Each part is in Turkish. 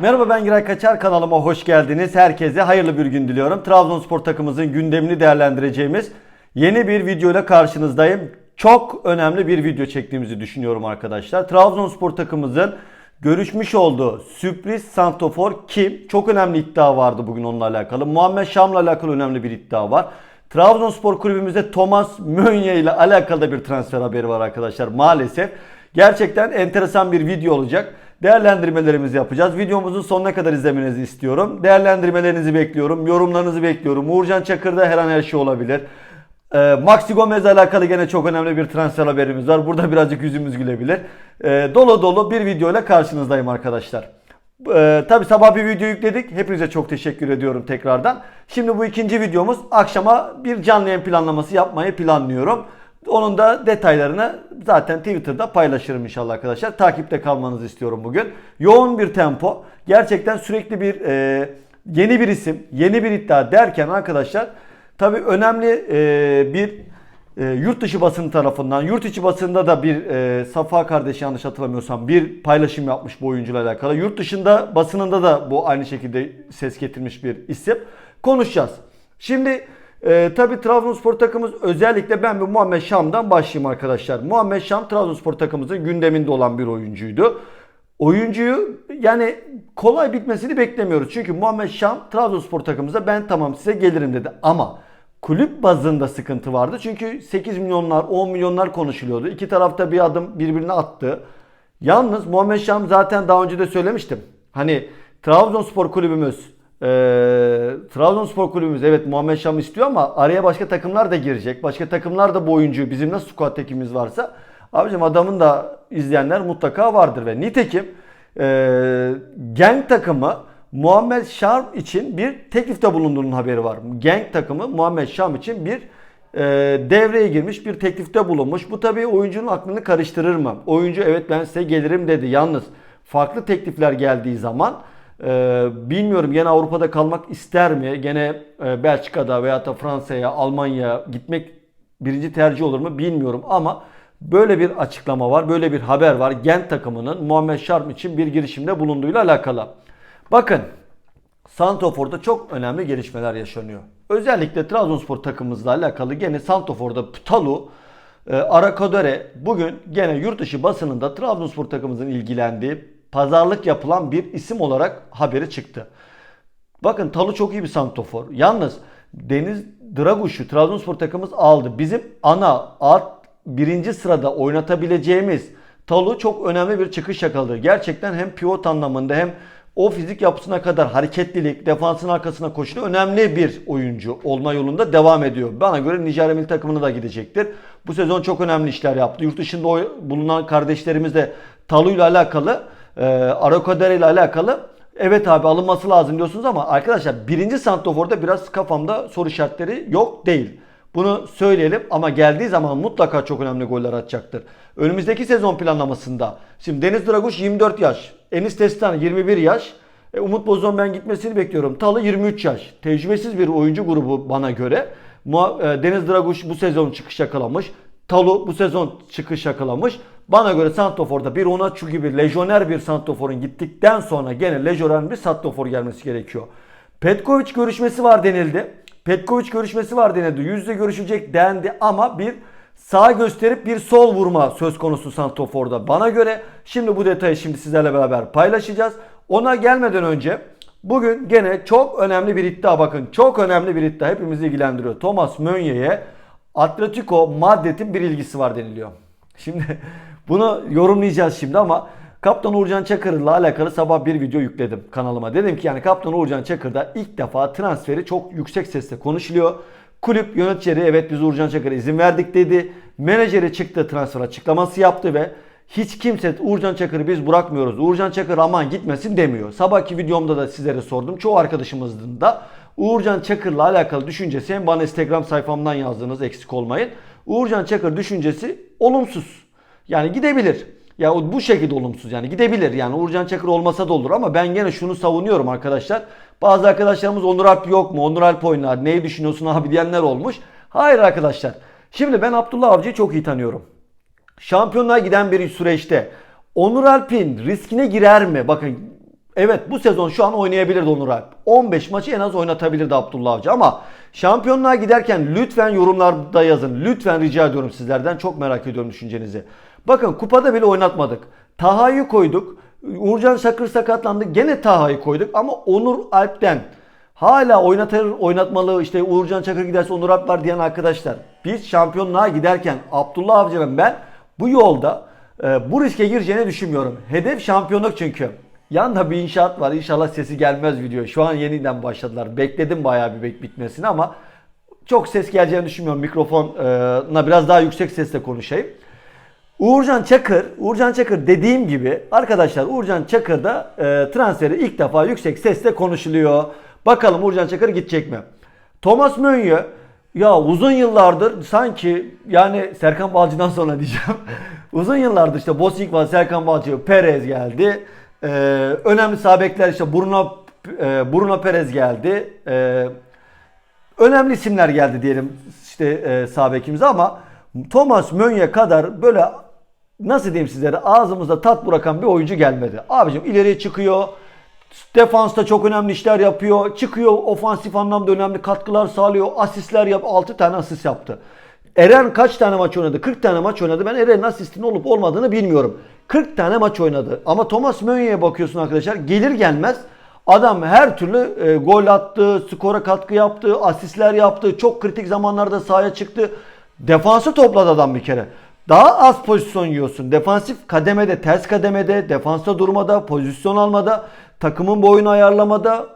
Merhaba ben Giray Kaçar kanalıma hoş geldiniz. Herkese hayırlı bir gün diliyorum. Trabzonspor takımımızın gündemini değerlendireceğimiz yeni bir video ile karşınızdayım. Çok önemli bir video çektiğimizi düşünüyorum arkadaşlar. Trabzonspor takımımızın görüşmüş olduğu sürpriz santofor kim? Çok önemli iddia vardı bugün onunla alakalı. Muhammed Şam'la alakalı önemli bir iddia var. Trabzonspor kulübümüzde Thomas Mönye ile alakalı da bir transfer haberi var arkadaşlar maalesef. Gerçekten enteresan bir video olacak. Değerlendirmelerimizi yapacağız. Videomuzun sonuna kadar izlemenizi istiyorum. Değerlendirmelerinizi bekliyorum. Yorumlarınızı bekliyorum. Uğurcan Çakır'da her an her şey olabilir. Ee, Maxi Gomez'le alakalı gene çok önemli bir transfer haberimiz var. Burada birazcık yüzümüz gülebilir. Ee, dolu dolu bir video ile karşınızdayım arkadaşlar. Ee, tabii sabah bir video yükledik. Hepinize çok teşekkür ediyorum tekrardan. Şimdi bu ikinci videomuz. Akşama bir canlı yayın planlaması yapmayı planlıyorum. Onun da detaylarını zaten Twitter'da paylaşırım inşallah arkadaşlar. Takipte kalmanızı istiyorum bugün. Yoğun bir tempo. Gerçekten sürekli bir e, yeni bir isim, yeni bir iddia derken arkadaşlar tabii önemli e, bir e, yurt dışı basın tarafından, yurt içi basında da bir e, Safa kardeşi yanlış hatırlamıyorsam bir paylaşım yapmış bu oyuncuyla alakalı. Yurt dışında basınında da bu aynı şekilde ses getirmiş bir isim. Konuşacağız. Şimdi e, tabii Trabzonspor takımımız özellikle ben bir Muhammed Şam'dan başlayayım arkadaşlar. Muhammed Şam Trabzonspor takımımızın gündeminde olan bir oyuncuydu. Oyuncuyu yani kolay bitmesini beklemiyoruz. Çünkü Muhammed Şam Trabzonspor takımımıza ben tamam size gelirim dedi. Ama kulüp bazında sıkıntı vardı. Çünkü 8 milyonlar 10 milyonlar konuşuluyordu. İki tarafta bir adım birbirine attı. Yalnız Muhammed Şam zaten daha önce de söylemiştim. Hani Trabzonspor kulübümüz e, Trabzonspor kulübümüz evet Muhammed Şam istiyor ama araya başka takımlar da girecek. Başka takımlar da bu oyuncuyu bizim nasıl squad ekibimiz varsa abicim adamın da izleyenler mutlaka vardır ve nitekim e, Genk takımı Muhammed Şam için bir teklifte bulunduğunun haberi var. Genk takımı Muhammed Şam için bir e, devreye girmiş bir teklifte bulunmuş. Bu tabii oyuncunun aklını karıştırır mı? Oyuncu evet ben size gelirim dedi. Yalnız farklı teklifler geldiği zaman e, bilmiyorum gene Avrupa'da kalmak ister mi? Gene e, Belçika'da veya da Fransa'ya, Almanya'ya gitmek birinci tercih olur mu bilmiyorum ama böyle bir açıklama var, böyle bir haber var. Gent takımının Muhammed Şarm için bir girişimde bulunduğuyla alakalı. Bakın Santofor'da çok önemli gelişmeler yaşanıyor. Özellikle Trabzonspor takımımızla alakalı gene Santofor'da Talu, e, Arakadere bugün gene yurt dışı basınında Trabzonspor takımımızın ilgilendiği pazarlık yapılan bir isim olarak haberi çıktı. Bakın Talu çok iyi bir santofor. Yalnız Deniz Draguş'u Trabzonspor takımımız aldı. Bizim ana alt birinci sırada oynatabileceğimiz Talu çok önemli bir çıkış yakaladı. Gerçekten hem pivot anlamında hem o fizik yapısına kadar hareketlilik, defansın arkasına koşulu önemli bir oyuncu olma yolunda devam ediyor. Bana göre Nijerya milli takımına da gidecektir. Bu sezon çok önemli işler yaptı. Yurt dışında bulunan kardeşlerimiz de Talu ile alakalı, e, Arakadere ile alakalı evet abi alınması lazım diyorsunuz ama arkadaşlar birinci santroforda biraz kafamda soru işaretleri yok değil. Bunu söyleyelim ama geldiği zaman mutlaka çok önemli goller atacaktır. Önümüzdeki sezon planlamasında şimdi Deniz Draguş 24 yaş, Enis Destan 21 yaş, e, Umut Bozon ben gitmesini bekliyorum. Talı 23 yaş. Tecrübesiz bir oyuncu grubu bana göre. E, Deniz Draguş bu sezon çıkış yakalamış. Talu bu sezon çıkış yakalamış. Bana göre Santofor'da bir Onaçu gibi lejyoner bir Santofor'un gittikten sonra gene lejyoner bir Santofor gelmesi gerekiyor. Petkovic görüşmesi var denildi. Petkovic görüşmesi var denildi. Yüzde görüşecek dendi ama bir sağ gösterip bir sol vurma söz konusu Santofor'da. Bana göre şimdi bu detayı şimdi sizlerle beraber paylaşacağız. Ona gelmeden önce bugün gene çok önemli bir iddia bakın. Çok önemli bir iddia hepimizi ilgilendiriyor. Thomas Mönye'ye Atletico Madrid'in bir ilgisi var deniliyor. Şimdi bunu yorumlayacağız şimdi ama Kaptan Uğurcan Çakır'la alakalı sabah bir video yükledim kanalıma. Dedim ki yani Kaptan Uğurcan Çakır'da ilk defa transferi çok yüksek sesle konuşuluyor. Kulüp yöneticileri evet biz Uğurcan Çakır'a izin verdik dedi. Menajeri çıktı transfer açıklaması yaptı ve hiç kimse Uğurcan Çakır'ı biz bırakmıyoruz. Uğurcan Çakır aman gitmesin demiyor. Sabahki videomda da sizlere sordum. Çoğu arkadaşımızın da Uğurcan Çakır'la alakalı düşüncesi hem bana Instagram sayfamdan yazdığınız eksik olmayın. Uğurcan Çakır düşüncesi olumsuz. Yani gidebilir. Ya bu şekilde olumsuz yani gidebilir yani Uğurcan Çakır olmasa da olur ama ben gene şunu savunuyorum arkadaşlar. Bazı arkadaşlarımız Onur Alp yok mu? Onur Alp oynar. Neyi düşünüyorsun abi diyenler olmuş. Hayır arkadaşlar. Şimdi ben Abdullah Avcı'yı çok iyi tanıyorum. Şampiyonluğa giden bir süreçte Onur Alp'in riskine girer mi? Bakın Evet bu sezon şu an oynayabilirdi Onur Alp. 15 maçı en az oynatabilirdi Abdullah Avcı ama şampiyonluğa giderken lütfen yorumlarda yazın. Lütfen rica ediyorum sizlerden. Çok merak ediyorum düşüncenizi. Bakın kupada bile oynatmadık. Taha'yı koyduk. Uğurcan Çakır sakatlandı. Gene Taha'yı koyduk ama Onur Alp'ten hala oynatır, oynatmalı işte Uğurcan Çakır giderse Onur Alp var diyen arkadaşlar. Biz şampiyonluğa giderken Abdullah Avcı'nın ben bu yolda e, bu riske gireceğini düşünmüyorum. Hedef şampiyonluk çünkü. Yanında bir inşaat var. İnşallah sesi gelmez video. Şu an yeniden başladılar. Bekledim bayağı bir bek bitmesini ama çok ses geleceğini düşünmüyorum. Mikrofona biraz daha yüksek sesle konuşayım. Uğurcan Çakır, Uğurcan Çakır dediğim gibi arkadaşlar Uğurcan Çakır'da e, transferi ilk defa yüksek sesle konuşuluyor. Bakalım Uğurcan Çakır gidecek mi? Thomas Mönye ya uzun yıllardır sanki yani Serkan Balcı'dan sonra diyeceğim. uzun yıllardır işte Bosik var, Serkan Balcı, Perez geldi. Ee, önemli sabekler işte Bruno e, Bruno Perez geldi. Ee, önemli isimler geldi diyelim işte e, sağ ama Thomas Mönye kadar böyle nasıl diyeyim sizlere ağzımızda tat bırakan bir oyuncu gelmedi. Abicim ileriye çıkıyor. Defansta çok önemli işler yapıyor. Çıkıyor ofansif anlamda önemli katkılar sağlıyor. Asistler yap 6 tane asist yaptı. Eren kaç tane maç oynadı? 40 tane maç oynadı. Ben Eren'in asistinin olup olmadığını bilmiyorum. 40 tane maç oynadı. Ama Thomas Mönye'ye bakıyorsun arkadaşlar. Gelir gelmez adam her türlü e, gol attı, skora katkı yaptı, asistler yaptı. Çok kritik zamanlarda sahaya çıktı. Defansı topladı adam bir kere. Daha az pozisyon yiyorsun. Defansif kademede, ters kademede, defansta durmada, pozisyon almada, takımın boyunu ayarlamada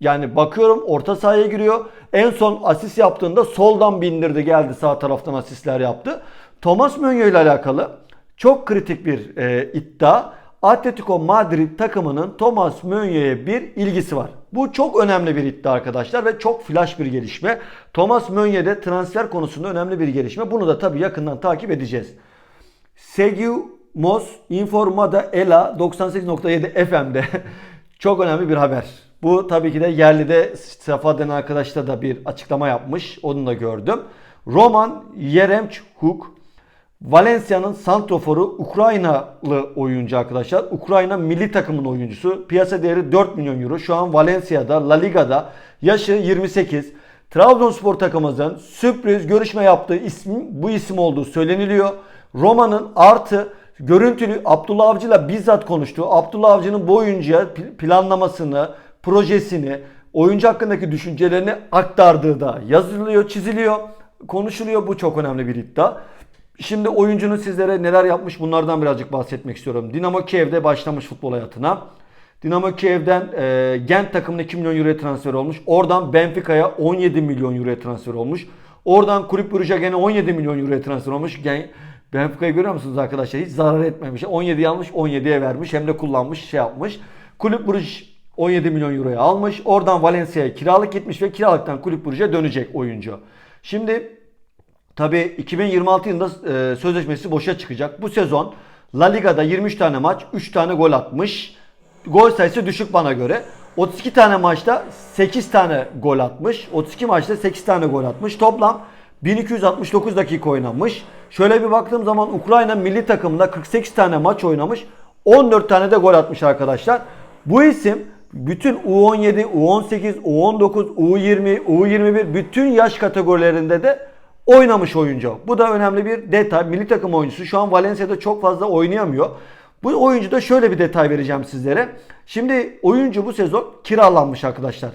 yani bakıyorum orta sahaya giriyor. En son asist yaptığında soldan bindirdi geldi sağ taraftan asistler yaptı. Thomas Mönye ile alakalı çok kritik bir e, iddia. Atletico Madrid takımının Thomas Mönye'ye bir ilgisi var. Bu çok önemli bir iddia arkadaşlar ve çok flash bir gelişme. Thomas Mönye'de transfer konusunda önemli bir gelişme. Bunu da tabii yakından takip edeceğiz. Sergio Mos Informada Ela 98.7 FM'de çok önemli bir haber. Bu tabii ki de yerlide Safa denen arkadaşla da bir açıklama yapmış. Onu da gördüm. Roman Yeremchuk Valencia'nın santroforu Ukraynalı oyuncu arkadaşlar. Ukrayna milli takımın oyuncusu. Piyasa değeri 4 milyon euro. Şu an Valencia'da, La Liga'da. Yaşı 28. Trabzonspor takımımızın sürpriz görüşme yaptığı ismi bu isim olduğu söyleniliyor. Roma'nın artı görüntülü Abdullah Avcı'yla bizzat konuştuğu, Abdullah Avcı'nın bu oyuncuya planlamasını, projesini, oyuncu hakkındaki düşüncelerini aktardığı da yazılıyor, çiziliyor, konuşuluyor. Bu çok önemli bir iddia. Şimdi oyuncunun sizlere neler yapmış bunlardan birazcık bahsetmek istiyorum. Dinamo Kiev'de başlamış futbol hayatına. Dinamo Kiev'den e, Gent takımına 2 milyon euro transfer olmuş. Oradan Benfica'ya 17 milyon euro transfer olmuş. Oradan Kulüp Brugge'e gene 17 milyon euro transfer olmuş. Gen Benfica'yı görüyor musunuz arkadaşlar? Hiç zarar etmemiş. 17 almış 17'ye vermiş hem de kullanmış şey yapmış. Kulüp Brugge 17 milyon euroya almış. Oradan Valencia'ya kiralık gitmiş ve kiralıktan Kulüp Brugge'e dönecek oyuncu. Şimdi Tabi 2026 yılında e, sözleşmesi boşa çıkacak. Bu sezon La Liga'da 23 tane maç 3 tane gol atmış. Gol sayısı düşük bana göre. 32 tane maçta 8 tane gol atmış. 32 maçta 8 tane gol atmış. Toplam 1269 dakika oynamış. Şöyle bir baktığım zaman Ukrayna milli takımında 48 tane maç oynamış. 14 tane de gol atmış arkadaşlar. Bu isim bütün U17, U18, U19, U20, U21 bütün yaş kategorilerinde de oynamış oyuncu. Bu da önemli bir detay. Milli takım oyuncusu. Şu an Valencia'da çok fazla oynayamıyor. Bu oyuncu da şöyle bir detay vereceğim sizlere. Şimdi oyuncu bu sezon kiralanmış arkadaşlar.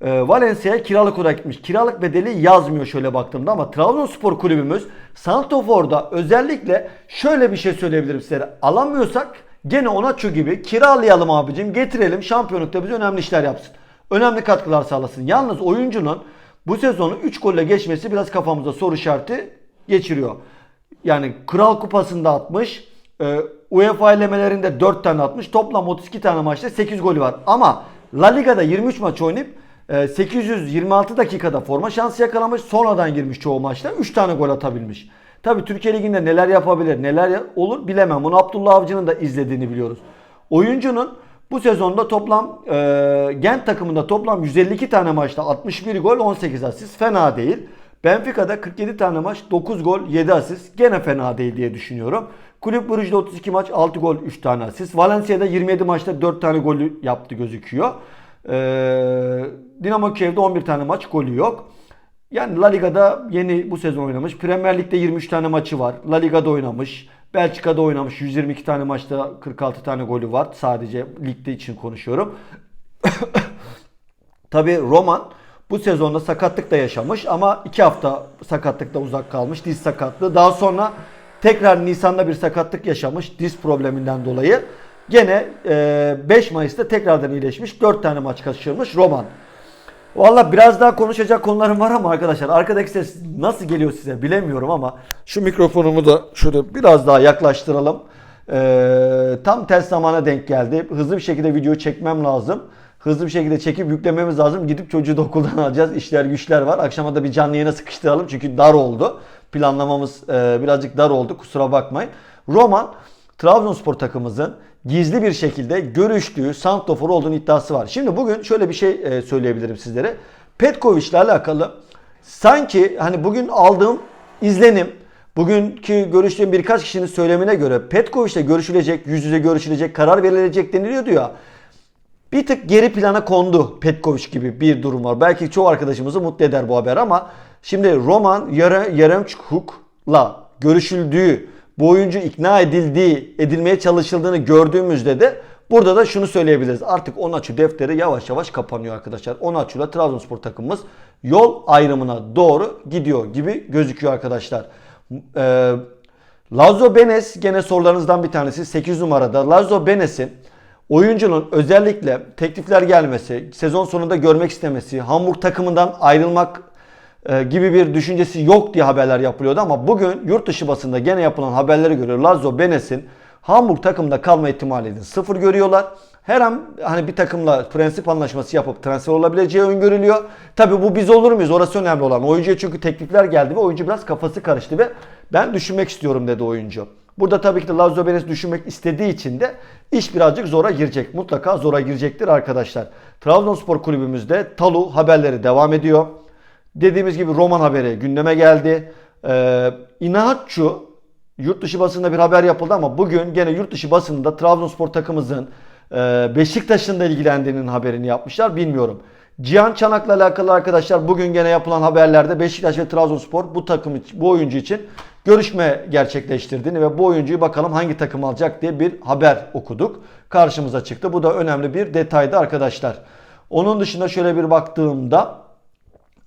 E, Valencia'ya kiralık olarak gitmiş. Kiralık bedeli yazmıyor şöyle baktığımda ama Trabzonspor kulübümüz Santofor'da özellikle şöyle bir şey söyleyebilirim sizlere. Alamıyorsak gene Onaçu gibi kiralayalım abicim getirelim şampiyonlukta bize önemli işler yapsın. Önemli katkılar sağlasın. Yalnız oyuncunun bu sezonu 3 golle geçmesi biraz kafamıza soru işareti geçiriyor. Yani Kral Kupası'nda atmış. E, UEFA elemelerinde 4 tane atmış. Toplam 32 tane maçta 8 golü var. Ama La Liga'da 23 maç oynayıp 826 e, dakikada forma şansı yakalamış. Sonradan girmiş çoğu maçta. 3 tane gol atabilmiş. Tabi Türkiye Ligi'nde neler yapabilir, neler olur bilemem. Bunu Abdullah Avcı'nın da izlediğini biliyoruz. Oyuncunun bu sezonda toplam e, Gent takımında toplam 152 tane maçta 61 gol 18 asist fena değil. Benfica'da 47 tane maç 9 gol 7 asist gene fena değil diye düşünüyorum. Kulüp Brugge'de 32 maç 6 gol 3 tane asist. Valencia'da 27 maçta 4 tane golü yaptı gözüküyor. Ee, Dinamo Kiev'de 11 tane maç golü yok. Yani La Liga'da yeni bu sezon oynamış. Premier Lig'de 23 tane maçı var. La Liga'da oynamış. Belçika'da oynamış. 122 tane maçta 46 tane golü var. Sadece ligde için konuşuyorum. Tabi Roman bu sezonda sakatlık da yaşamış ama 2 hafta sakatlıkta uzak kalmış. Diz sakatlığı. Daha sonra tekrar Nisan'da bir sakatlık yaşamış diz probleminden dolayı. Gene e, 5 Mayıs'ta tekrardan iyileşmiş. 4 tane maç kaçırmış Roman. Valla biraz daha konuşacak konularım var ama arkadaşlar arkadaki ses nasıl geliyor size bilemiyorum ama şu mikrofonumu da şöyle biraz daha yaklaştıralım. Ee, tam ters zamana denk geldi. Hızlı bir şekilde video çekmem lazım. Hızlı bir şekilde çekip yüklememiz lazım. Gidip çocuğu da okuldan alacağız. İşler güçler var. Akşama da bir canlı yayına sıkıştıralım. Çünkü dar oldu. Planlamamız e, birazcık dar oldu. Kusura bakmayın. Roman Trabzonspor takımımızın gizli bir şekilde görüştüğü santrofor olduğunu iddiası var. Şimdi bugün şöyle bir şey e, söyleyebilirim sizlere. Petkovic ile alakalı sanki hani bugün aldığım izlenim bugünkü görüştüğüm birkaç kişinin söylemine göre Petkovic ile görüşülecek, yüz yüze görüşülecek, karar verilecek deniliyordu ya. Bir tık geri plana kondu Petkovic gibi bir durum var. Belki çoğu arkadaşımızı mutlu eder bu haber ama şimdi Roman Yaremchuk'la görüşüldüğü, bu oyuncu ikna edildiği, edilmeye çalışıldığını gördüğümüzde de burada da şunu söyleyebiliriz. Artık Onaçu defteri yavaş yavaş kapanıyor arkadaşlar. Onaçu ile Trabzonspor takımımız yol ayrımına doğru gidiyor gibi gözüküyor arkadaşlar. Ee, Lazo Benes gene sorularınızdan bir tanesi 8 numarada. Lazo Benes'in oyuncunun özellikle teklifler gelmesi, sezon sonunda görmek istemesi, Hamburg takımından ayrılmak gibi bir düşüncesi yok diye haberler yapılıyordu ama bugün yurt dışı basında gene yapılan haberlere göre Lazio Benes'in Hamburg takımında kalma ihtimalini sıfır görüyorlar. Her an hani bir takımla prensip anlaşması yapıp transfer olabileceği öngörülüyor. Tabi bu biz olur muyuz? Orası önemli olan. Oyuncuya çünkü teklifler geldi ve oyuncu biraz kafası karıştı ve ben düşünmek istiyorum dedi oyuncu. Burada tabii ki de Lazio Benes düşünmek istediği için de iş birazcık zora girecek. Mutlaka zora girecektir arkadaşlar. Trabzonspor kulübümüzde Talu haberleri devam ediyor. Dediğimiz gibi Roman haberi gündeme geldi. Ee, yurt dışı basında bir haber yapıldı ama bugün gene yurt dışı basında Trabzonspor takımımızın e, Beşiktaş'ın da ilgilendiğinin haberini yapmışlar. Bilmiyorum. Cihan Çanak'la alakalı arkadaşlar bugün gene yapılan haberlerde Beşiktaş ve Trabzonspor bu takım bu oyuncu için görüşme gerçekleştirdiğini ve bu oyuncuyu bakalım hangi takım alacak diye bir haber okuduk. Karşımıza çıktı. Bu da önemli bir detaydı arkadaşlar. Onun dışında şöyle bir baktığımda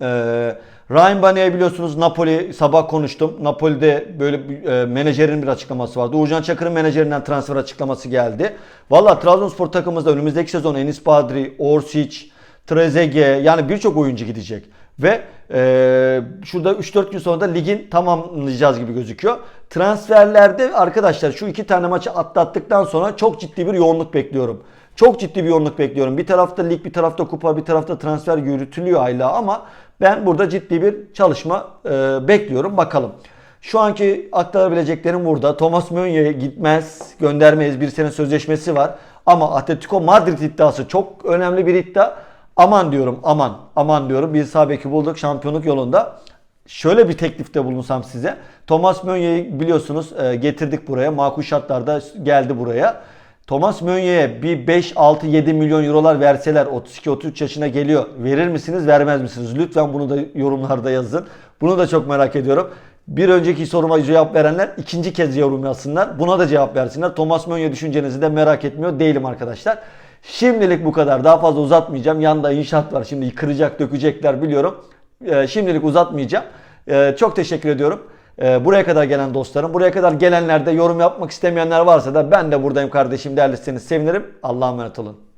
ee, Ryan Bane'ye biliyorsunuz Napoli sabah konuştum. Napoli'de böyle bir, e, menajerin bir açıklaması vardı. Uğurcan Çakır'ın menajerinden transfer açıklaması geldi. Valla Trabzonspor takımımızda önümüzdeki sezon Enis Badri, Orsic, Trezeguet yani birçok oyuncu gidecek. Ve e, şurada 3-4 gün sonra da ligin tamamlayacağız gibi gözüküyor. Transferlerde arkadaşlar şu iki tane maçı atlattıktan sonra çok ciddi bir yoğunluk bekliyorum. Çok ciddi bir yoğunluk bekliyorum. Bir tarafta lig, bir tarafta kupa, bir tarafta transfer yürütülüyor hala ama ben burada ciddi bir çalışma e, bekliyorum. Bakalım. Şu anki aktarabileceklerim burada. Thomas Meunier gitmez, göndermeyiz. Bir sene sözleşmesi var. Ama Atletico Madrid iddiası çok önemli bir iddia. Aman diyorum, aman, aman diyorum. Bir sağ beki bulduk şampiyonluk yolunda. Şöyle bir teklifte bulunsam size. Thomas Meunier'i biliyorsunuz e, getirdik buraya. Makul şartlarda geldi buraya. Thomas Meunier'e bir 5, 6, 7 milyon eurolar verseler 32-33 yaşına geliyor. Verir misiniz, vermez misiniz? Lütfen bunu da yorumlarda yazın. Bunu da çok merak ediyorum. Bir önceki soruma cevap verenler ikinci kez yorum yazsınlar. Buna da cevap versinler. Thomas Meunier düşüncenizi de merak etmiyor değilim arkadaşlar. Şimdilik bu kadar. Daha fazla uzatmayacağım. Yanda inşaat var. Şimdi kıracak, dökecekler biliyorum. Ee, şimdilik uzatmayacağım. Ee, çok teşekkür ediyorum. Ee, buraya kadar gelen dostlarım, buraya kadar gelenler de yorum yapmak istemeyenler varsa da ben de buradayım kardeşim değerlisiniz sevinirim. Allah'a emanet olun.